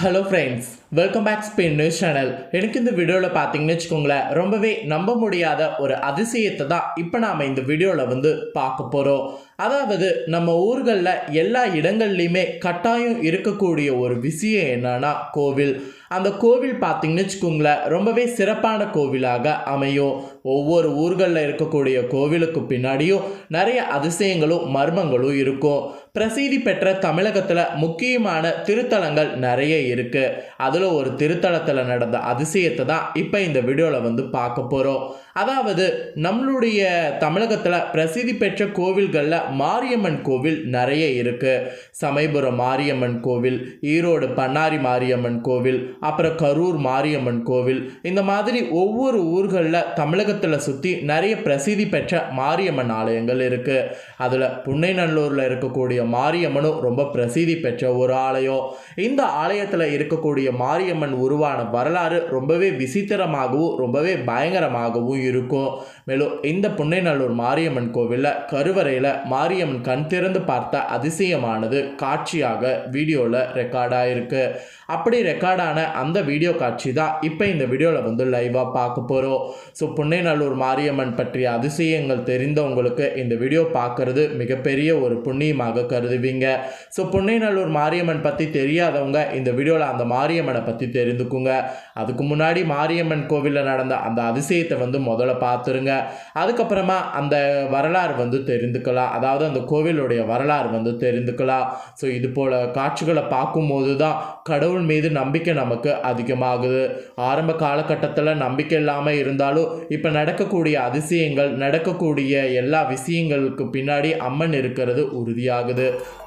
Hello friends welcome back Spain news channel எனக்கு இந்த வீடியோவில் பார்த்தீங்கன்னு வச்சுக்கோங்களேன் ரொம்பவே நம்ப முடியாத ஒரு அதிசயத்தை தான் இப்போ நாம் இந்த வீடியோவில் வந்து பார்க்க போகிறோம் அதாவது நம்ம ஊர்களில் எல்லா இடங்கள்லையுமே கட்டாயம் இருக்கக்கூடிய ஒரு விஷயம் என்னன்னா கோவில். அந்த கோவில் பார்த்தீங்கன்னு வச்சுக்கோங்களேன் ரொம்பவே சிறப்பான கோவிலாக அமையும். ஒவ்வொரு ஊர்களில் இருக்கக்கூடிய கோவிலுக்கு பின்னாடியும் நிறைய அதிசயங்களும் மர்மங்களும் இருக்கும். பிரசித்தி பெற்ற தமிழகத்தில் முக்கியமான திருத்தலங்கள் நிறைய இருக்குது அதில் ஒரு திருத்தலத்தில் நடந்த அதிசயத்தை தான் இப்போ இந்த வீடியோவில் வந்து பார்க்க போகிறோம் அதாவது நம்மளுடைய தமிழகத்தில் பிரசித்தி பெற்ற கோவில்களில் மாரியம்மன் கோவில் நிறைய இருக்குது சமயபுரம் மாரியம்மன் கோவில் ஈரோடு பண்ணாரி மாரியம்மன் கோவில் அப்புறம் கரூர் மாரியம்மன் கோவில். இந்த மாதிரி ஒவ்வொரு ஊர்களில் தமிழகத்தில் சுற்றி நிறைய பிரசித்தி பெற்ற மாரியம்மன் ஆலயங்கள் இருக்குது அதில் புன்னைநல்லூரில் இருக்கக்கூடிய மாரியம்மனும் ரொம்ப பிரசித்தி பெற்ற ஒரு ஆலயம். இந்த ஆலயத்தில் இருக்கக்கூடிய மாரியம்மன் உருவான வரலாறு ரொம்பவே விசித்திரமாகவும் ரொம்பவே பயங்கரமாகவும் இருக்கும். மேலும் இந்த புன்னைநல்லூர் மாரியம்மன் கோவிலில் கருவறையில் மாரியம்மன் கண் திறந்து பார்த்த அதிசயமானது காட்சியாக வீடியோவில் ரெக்கார்டாயிருக்கு அப்படி ரெக்கார்டான அந்த வீடியோ காட்சி தான் இப்போ இந்த வீடியோவில் வந்து லைவாக பார்க்க போகிறோம் ஸோ புன்னைநல்லூர் மாரியம்மன் பற்றிய அதிசயங்கள் தெரிந்தவங்களுக்கு இந்த வீடியோ பார்க்கறது மிகப்பெரிய ஒரு புண்ணியமாக கருதுவீங்க ஸோ புன்னைநல்லூர் மாரியம்மன் பற்றி தெரியாதவங்க இந்த வீடியோவில் அந்த மாரியம்மனை பற்றி தெரிந்துக்குங்க. அதுக்கு முன்னாடி மாரியம்மன் கோவிலில் நடந்த அந்த அதிசயத்தை வந்து முதல்ல பார்த்துருங்க அதுக்கப்புறமா அந்த வரலாறு வந்து தெரிந்துக்கலாம். அதாவது அந்த கோவிலுடைய வரலாறு வந்து தெரிந்துக்கலாம். ஸோ இது போல் காட்சிகளை பார்க்கும்போது தான் கடவுள் மீது நம்பிக்கை நமக்கு அதிகமாகுது. ஆரம்ப காலகட்டத்தில் நம்பிக்கை இல்லாமல் இருந்தாலும் இப்போ நடக்கக்கூடிய அதிசயங்கள் நடக்கக்கூடிய எல்லா விஷயங்களுக்கு பின்னாடி அம்மன் இருக்கிறது உறுதியாகுது.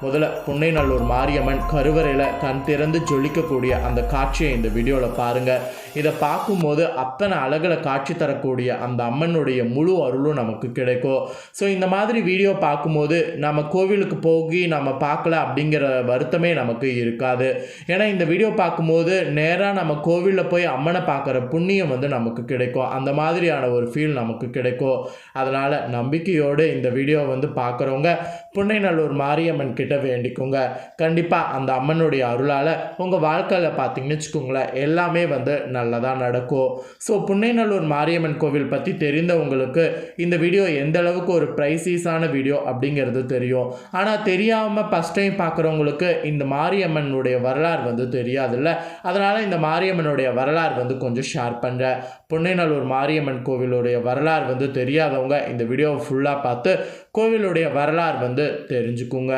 முதல்ல புன்னைநல்லூர் மாரியம்மன் கருவறையில் கண் திறந்து ஜொலிக்கக்கூடிய அந்த காட்சியை இந்த வீடியோவில் பாருங்கள் இதை பார்க்கும்போது அத்தனை அழகில் காட்சி தரக்கூடிய அந்த அம்மனுடைய முழு அருளும் நமக்கு கிடைக்கும். ஸோ இந்த மாதிரி வீடியோ பார்க்கும்போது நம்ம கோவிலுக்கு போகி நம்ம பார்க்கல அப்படிங்கிற வருத்தமே நமக்கு இருக்காது. ஏன்னா இந்த வீடியோ பார்க்கும்போது நேராக நம்ம கோவிலில் போய் அம்மனை பார்க்குற புண்ணியம் வந்து நமக்கு கிடைக்கும். அந்த மாதிரியான ஒரு ஃபீல் நமக்கு கிடைக்கும். அதனால் நம்பிக்கையோடு இந்த வீடியோ வந்து பார்க்குறவங்க புன்னைநல்லூர் மாரியம்மன் கிட்ட வேண்டிக்கோங்க. கண்டிப்பாக அந்த அம்மனுடைய அருளால் உங்கள் வாழ்க்கையில் பார்த்தீங்கன்னு வச்சுக்கோங்களேன் எல்லாமே வந்து நல்லதாக நடக்கும். ஸோ புன்னைநல்லூர் மாரியம்மன் கோவில் பற்றி தெரிந்தவங்களுக்கு இந்த வீடியோ எந்த அளவுக்கு ஒரு ப்ரைஸீஸான வீடியோ அப்படிங்கிறது தெரியும். ஆனால் தெரியாமல் ஃபஸ்ட் டைம் பார்க்குறவங்களுக்கு இந்த மாரியம்மனுடைய வரலாறு வந்து தெரியாதுல்ல. அதனால் இந்த மாரியம்மனுடைய வரலாறு வந்து கொஞ்சம் ஷேர் பண்ணுறேன் புன்னைநல்லூர் மாரியம்மன் கோவிலுடைய வரலாறு வந்து தெரியாதவங்க இந்த வீடியோவை ஃபுல்லாக பார்த்து கோவிலுடைய வரலாறு வந்து தெரிஞ்சுக்குங்க.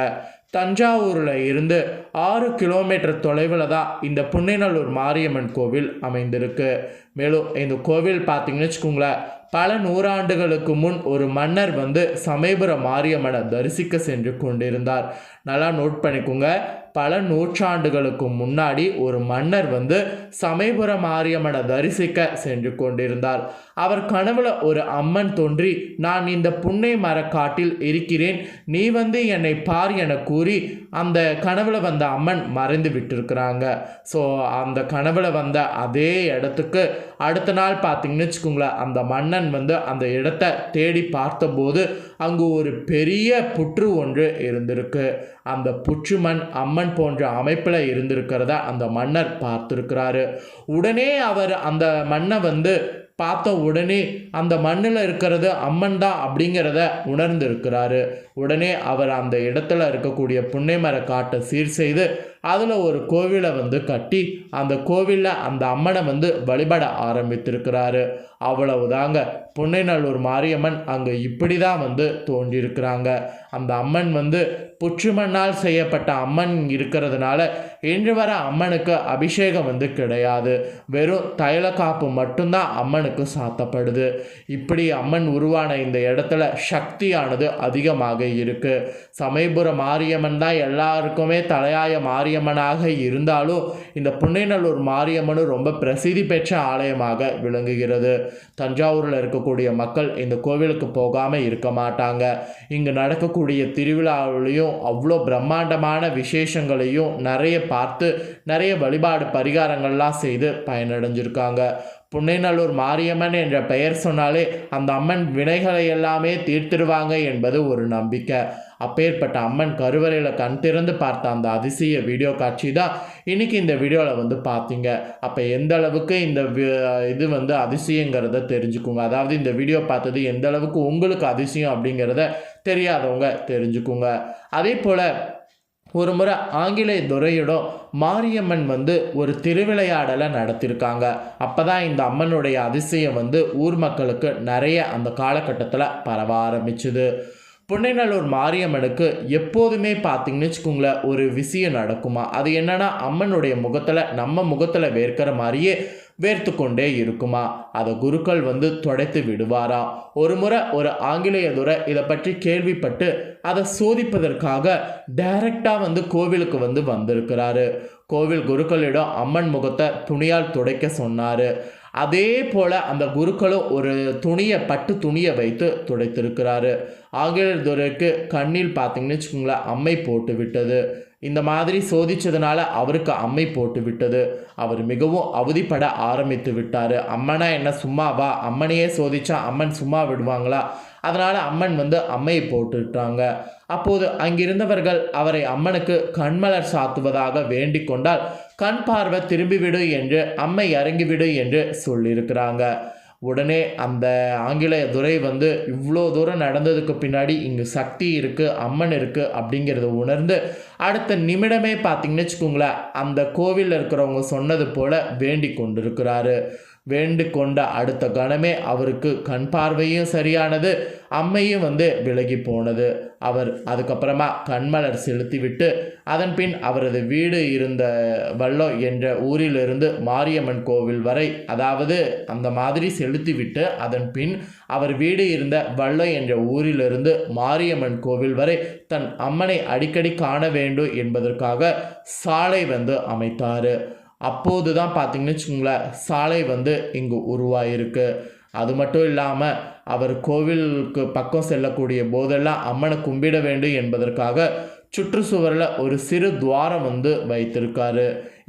தஞ்சாவூரில் இருந்து ஆறு கிலோமீட்டர் தொலைவில் தான் இந்த புன்னைநல்லூர் மாரியம்மன் கோவில் அமைந்திருக்கு. மேலும் இந்த கோவில் பார்த்தீங்கன்னு வச்சுக்கோங்களேன் பல நூறாண்டுகளுக்கு முன் ஒரு மன்னர் வந்து சமயபுரம் மாரியம்மனை தரிசிக்க சென்று கொண்டிருந்தார். நல்லா நோட் பண்ணிக்கோங்க பல நூற்றாண்டுகளுக்கு முன்னாடி ஒரு மன்னர் வந்து சமயபுரம் மாரியம்மனை தரிசிக்க சென்று கொண்டிருந்தார். அவர் கனவுல ஒரு அம்மன் தோன்றி நான் இந்த புன்னை மரக்காட்டில் இருக்கிறேன். நீ வந்து என்னை பார் என கூறி அந்த கனவுல வந்த அந்த அம்மன் மறைந்து விட்டுருக்குறாங்க. ஸோ அந்த கனவில் வந்த அதே இடத்துக்கு அடுத்த நாள் பார்த்தீங்கன்னு வச்சுக்கோங்களேன் அந்த மன்னன் வந்து அந்த இடத்த தேடி பார்த்தபோது அங்கு ஒரு பெரிய புற்று ஒன்று இருந்திருக்கு. அந்த புற்றுமண் அம்மன் போன்ற அமைப்பில் இருந்திருக்கிறத அந்த மன்னர் பார்த்துருக்கிறாரு. உடனே அவர் அந்த மண்ணை வந்து பார்த்த உடனே அந்த மண்ணில் இருக்கிறது அம்மன் தான் அப்படிங்கிறத உணர்ந்திருக்கிறாரு. உடனே அவர் அந்த இடத்துல இருக்கக்கூடிய புன்னை மர காட்டை சீர் செய்து அதில் ஒரு கோவிலை வந்து கட்டி அந்த கோவிலில் அந்த அம்மனை வந்து வழிபட ஆரம்பித்திருக்கிறாரு. அவ்வளவுதாங்க. புன்னைநல்லூர் மாரியம்மன் அங்கே இப்படி தான் வந்து தோன்றியிருக்கிறாங்க. அந்த அம்மன் வந்து புற்றுமண்ணால் செய்யப்பட்ட அம்மன் இருக்கிறதுனால இன்று வர அம்மனுக்கு அபிஷேகம் வந்து கிடையாது. வெறும் தைல காப்பு மட்டும்தான் அம்மனுக்கு சாத்தப்படுது. இப்படி அம்மன் உருவான இந்த இடத்துல சக்தியானது அதிகமாக இருக்கு. சமயபுர மாரியம்மன் தான் எல்லாருக்குமே தலையாய மாரியம்மனாக இருந்தாலும் இந்த புன்னைநல்லூர் மாரியம்மனும் ரொம்ப பிரசித்தி பெற்ற ஆலயமாக விளங்குகிறது. தஞ்சாவூரில் இருக்கக்கூடிய மக்கள் இந்த கோவிலுக்கு போகாமல் இருக்க மாட்டாங்க. இங்கு நடக்கக்கூடிய திருவிழாவிலையும் அவ்வளோ பிரம்மாண்டமான விசேஷங்களையும் நிறைய பார்த்து நிறைய வழிபாடு பரிகாரங்கள்லாம் செய்து பயனடைஞ்சிருக்காங்க. புன்னைநல்லூர் மாரியம்மன் என்ற பெயர் சொன்னாலே அந்த அம்மன் வினைகளை எல்லாமே தீர்த்திடுவாங்க என்பது ஒரு நம்பிக்கை. அப்பேற்பட்ட அம்மன் கருவறையில் கண் திறந்து பார்த்த அந்த அதிசய வீடியோ காட்சி தான் இன்னைக்கு இந்த வீடியோவில் வந்து பார்த்தீங்க. அப்போ எந்த அளவுக்கு இந்த வி- இது வந்து அதிசயங்கிறத தெரிஞ்சுக்குங்க. அதாவது இந்த வீடியோ பார்த்தது எந்த அளவுக்கு உங்களுக்கு அதிசயம் அப்படிங்கிறத தெரியாதவங்க தெரிஞ்சுக்குங்க. அதே போல் ஒரு முறை ஆங்கிலேய துறையிடம் மாரியம்மன் வந்து ஒரு திருவிளையாடலை நடத்தியிருக்காங்க. அப்போ தான் இந்த அம்மனுடைய அதிசயம் வந்து ஊர் மக்களுக்கு நிறைய அந்த காலகட்டத்தில் பரவ ஆரம்பிச்சுது. புன்னைநல்லூர் மாரியம்மனுக்கு எப்போதுமே பார்த்தீங்கன்னு வச்சுக்கோங்களேன் ஒரு விஷயம் நடக்குமா? அது என்னென்னா அம்மனுடைய முகத்தில் நம்ம முகத்தில் வேர்க்கிற மாதிரியே வேர்த்து கொண்டே இருக்குமா? அதை குருக்கள் வந்து துடைத்து விடுவாராம் ஒரு முறை ஒரு ஆங்கிலேய துறை இதை பற்றி கேள்விப்பட்டு அதை சோதிப்பதற்காக டைரக்டாக வந்து கோவிலுக்கு வந்து வந்திருக்கிறாரு. கோவில் குருக்களிடம் அம்மன் முகத்தை துணியால் துடைக்க சொன்னார். அதே போல் அந்த குருக்களும் ஒரு துணியை பட்டு துணியை வைத்து துடைத்திருக்கிறாரு. ஆங்கிலேயர் துறைக்கு கண்ணில் பார்த்தீங்கன்னு வச்சுக்கோங்களேன் அம்மை போட்டு விட்டது. இந்த மாதிரி சோதிச்சதுனால அவருக்கு அம்மை போட்டு விட்டது. அவர் மிகவும் அவதிப்பட ஆரம்பித்து விட்டார். அம்மனா என்ன சும்மாவா அம்மனையே சோதிச்சா அம்மன் சும்மா விடுவாங்களா? அதனால் அம்மன் வந்து அம்மையை போட்டுட்டாங்க. அப்போது அங்கிருந்தவர்கள் அவரை அம்மனுக்கு கண்மலர் சாத்துவதாக வேண்டிக் கொண்டால் கண் பார்வை திரும்பிவிடு என்று அம்மை இறங்கிவிடு என்று சொல்லியிருக்கிறாங்க. உடனே அந்த ஆங்கிலேய துரை வந்து இவ்வளோ தூரம் நடந்ததுக்கு பின்னாடி இங்கே சக்தி இருக்குது அம்மன் இருக்குது அப்படிங்கிறத உணர்ந்து அடுத்த நிமிடமே பார்த்தீங்கன்னு வச்சுக்கோங்களேன் அந்த கோவிலில் இருக்கிறவங்க சொன்னது போல வேண்டி கொண்டிருக்கிறாரு. வேண்டு கொண்ட அடுத்த கணமே அவருக்கு கண் பார்வையும் சரியானது அம்மையும் வந்து விலகி போனது. அவர் அதுக்கப்புறமா கண்மலர் செலுத்திவிட்டு அதன் பின் அவரது வீடு இருந்த வல்லம் என்ற ஊரிலிருந்து மாரியம்மன் கோவில் வரை அதாவது அந்த மாதிரி செலுத்திவிட்டு அதன் பின் அவர் வீடு இருந்த வல்லம் என்ற ஊரிலிருந்து மாரியம்மன் கோவில் வரை தன் அம்மனை அடிக்கடி காண வேண்டும் என்பதற்காக சாலை வந்து அமைத்தார். அப்போது தான் பார்த்தீங்கன்னு வச்சுக்கோங்களேன் சாலை வந்து இங்கு உருவாயிருக்கு. அது மட்டும் இல்லாமல் அவர் கோவிலுக்கு பக்கம் செல்லக்கூடிய போதெல்லாம் அம்மனை கும்பிட வேண்டும் என்பதற்காக சுற்றுச்சுவரில் ஒரு சிறு துவாரம் வந்து வைத்திருக்காரு.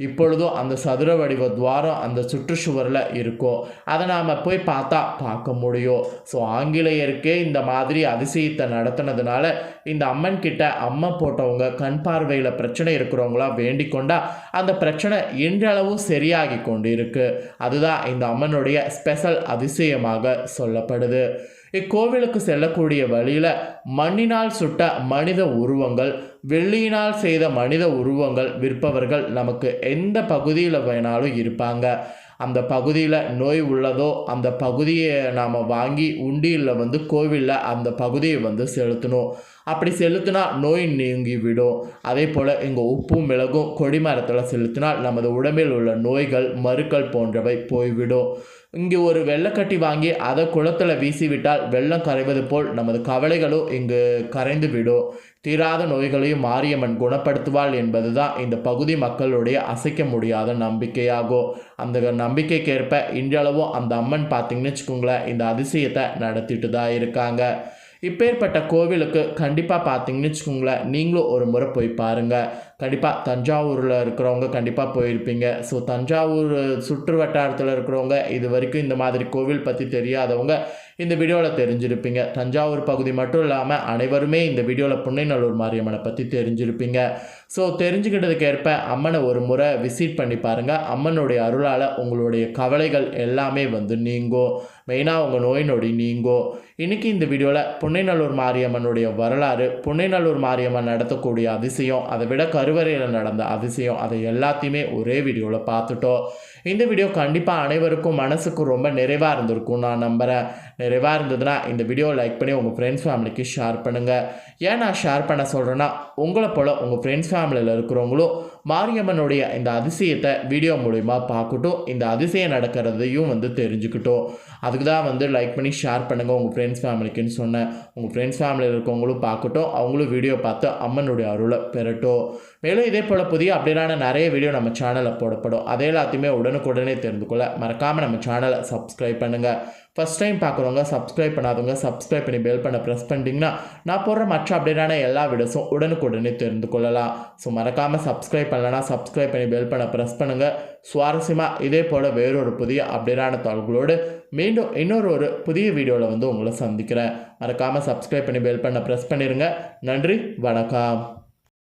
இப்பொழுதும் அந்த சதுர வடிவ துவாரம் அந்த சுற்றுச்சுவரில் இருக்கும் அதை நாம் போய் பார்த்தா பார்க்க முடியும். ஸோ ஆங்கிலேயருக்கே இந்த மாதிரி அதிசயத்தை நடத்தினதுனால இந்த அம்மன் கிட்ட அம்மா போட்டவங்க கண் பார்வையில் பிரச்சனை இருக்கிறவங்களா வேண்டிக் கொண்டா அந்த பிரச்சனை இன்றளவும் சரியாகி கொண்டு இருக்கு அதுதான் இந்த அம்மனுடைய ஸ்பெஷல் அதிசயமாக சொல்லப்படுது. இக்கோவிலுக்கு செல்லக்கூடிய வழியில் மண்ணினால் சுட்ட மனித உருவங்கள் வெள்ளியினால் செய்த மனித உருவங்கள் விற்பவர்கள் நமக்கு எந்த பகுதியில் வேணாலும் இருப்பாங்க. அந்த பகுதியில் நோய் உள்ளதோ அந்த பகுதியை நாம் வாங்கி உண்டியில் வந்து கோவிலில் அந்த பகுதியை வந்து செலுத்தணும். அப்படி செலுத்தினா நோய் நீங்கி விடும். அதே போல் இங்கே உப்பும் மிளகும் கொடிமரத்தில் செலுத்தினால் நமது உடம்பில் உள்ள நோய்கள் மருக்கள் போன்றவை போய்விடும். இங்கு ஒரு வெள்ளக்கட்டி வாங்கி அதை குளத்தில் வீசிவிட்டால் வெள்ளம் கரைவது போல் நமது கவலைகளும் இங்கு கரைந்து விடும் தீராத நோய்களையும் மாரியம்மன் குணப்படுத்துவாள் என்பதுதான் இந்த பகுதி மக்களுடைய அசைக்க முடியாத நம்பிக்கையாகும் அந்த நம்பிக்கைக்கேற்ப இன்றளவும் அந்த அம்மன் பார்த்தீங்கன்னு வச்சுக்கோங்களேன் இந்த அதிசயத்தை நடத்திட்டு தான் இருக்காங்க. இப்பேற்பட்ட கோவிலுக்கு கண்டிப்பாக பார்த்தீங்கன்னு வச்சுக்கோங்களேன் நீங்களும் ஒரு முறை போய் பாருங்கள் கண்டிப்பாக தஞ்சாவூரில் இருக்கிறவங்க கண்டிப்பாக போயிருப்பீங்க. ஸோ தஞ்சாவூர் சுற்று வட்டாரத்தில் இருக்கிறவங்க இது வரைக்கும் இந்த மாதிரி கோவில் பற்றி தெரியாதவங்க இந்த வீடியோவில் தெரிஞ்சிருப்பீங்க. தஞ்சாவூர் பகுதி மட்டும் இல்லாமல் அனைவருமே இந்த வீடியோவில் புன்னைநல்லூர் மாரியம்மனை பற்றி தெரிஞ்சிருப்பீங்க. ஸோ தெரிஞ்சுக்கிட்டதுக்கு ஏற்ப அம்மனை ஒரு முறை விசிட் பண்ணி பாருங்கள் அம்மனுடைய அருளால் உங்களுடைய கவலைகள் எல்லாமே வந்து நீங்கும். மெயினாக உங்கள் நோய் நொடி நீங்கும். இன்றைக்கி இந்த வீடியோவில் புன்னைநல்லூர் மாரியம்மனுடைய வரலாறு புன்னைநல்லூர் மாரியம்மன் நடத்தக்கூடிய அதிசயம் அதை விட கருவறையில் நடந்த அதிசயம் அதை எல்லாத்தையுமே ஒரே வீடியோவில் பார்த்துட்டோம். இந்த வீடியோ கண்டிப்பாக அனைவருக்கும் மனசுக்கு ரொம்ப நிறைவாக இருந்திருக்கும் நான் நம்புகிறேன் நிறைவாக இருந்ததுன்னா இந்த வீடியோ லைக் பண்ணி உங்கள் ஃப்ரெண்ட்ஸ் ஃபேமிலிக்கு ஷேர் பண்ணுங்கள் ஏன் நான் ஷேர் பண்ண சொல்கிறேன்னா உங்களை போல் உங்கள் ஃப்ரெண்ட்ஸ் ஃபேமிலியில் இருக்கிறவங்களும் மாரியம்மனுடைய இந்த அதிசயத்தை வீடியோ மூலிமா பார்க்கட்டும். இந்த அதிசயம் நடக்கிறதையும் வந்து தெரிஞ்சுக்கிட்டோம். அதுக்கு தான் வந்து லைக் பண்ணி ஷேர் பண்ணுங்கள் உங்கள் ஃப்ரெண்ட்ஸ் ஃபேமிலிக்குன்னு சொன்னேன். உங்கள் ஃப்ரெண்ட்ஸ் ஃபேமிலியில் இருக்கவங்களும் பார்க்கட்டும். அவங்களும் வீடியோ பார்த்து அம்மனுடைய அருளை பெறட்டும். மேலும் இதே போல் புதிய அப்டேட்டான நிறைய வீடியோ நம்ம சேனலில் போடப்படும். அதே எல்லாத்தையுமே உடனுக்குடனே தெரிந்து கொள்ள மறக்காமல் நம்ம சேனலை சப்ஸ்கிரைப் பண்ணுங்கள் ஃபஸ்ட் டைம் பார்க்குறவங்க சப்ஸ்கிரைப் பண்ணாதவங்க சப்ஸ்கிரைப் பண்ணி பெல் பண்ண ப்ரெஸ் பண்ணிட்டீங்கன்னா நான் போடுற மற்ற அப்டேட்டான எல்லா வீடியோஸும் உடனுக்குடனே தெரிந்து கொள்ளலாம். ஸோ மறக்காமல் சப்ஸ்கிரைப் பண்ணலன்னா சப்ஸ்கிரைப் பண்ணி பெல் பண்ண ப்ரெஸ் பண்ணுங்கள் சுவாரஸ்யமாக இதே போல் வேறொரு புதிய அப்டேட்டான தகவல்களோடு மீண்டும் இன்னொரு ஒரு புதிய வீடியோவில் வந்து உங்களை சந்திக்கிறேன். மறக்காமல் சப்ஸ்கிரைப் பண்ணி பெல் பண்ண ப்ரெஸ் பண்ணிடுங்க நன்றி வணக்கம்.